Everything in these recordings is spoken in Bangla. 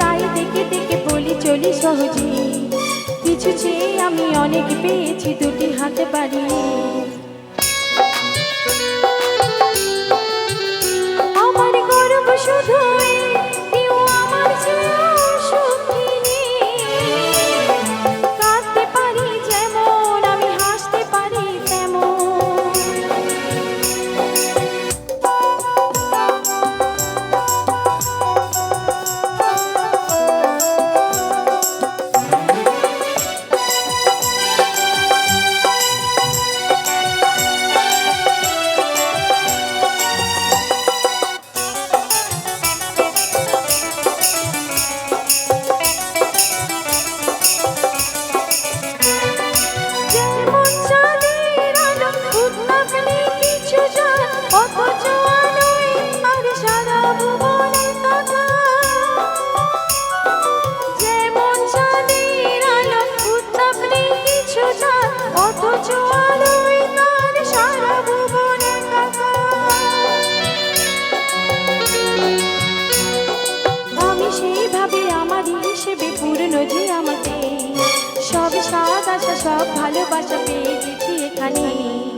তাই দেখে দেখে বলি চলি সহজে কিছু চেয়ে আমি অনেক পেয়েছি দুটি হাতে পারি। ভালোবাসা সব ভালোবাসা পেয়ে এখানে।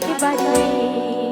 Thank you, buddy.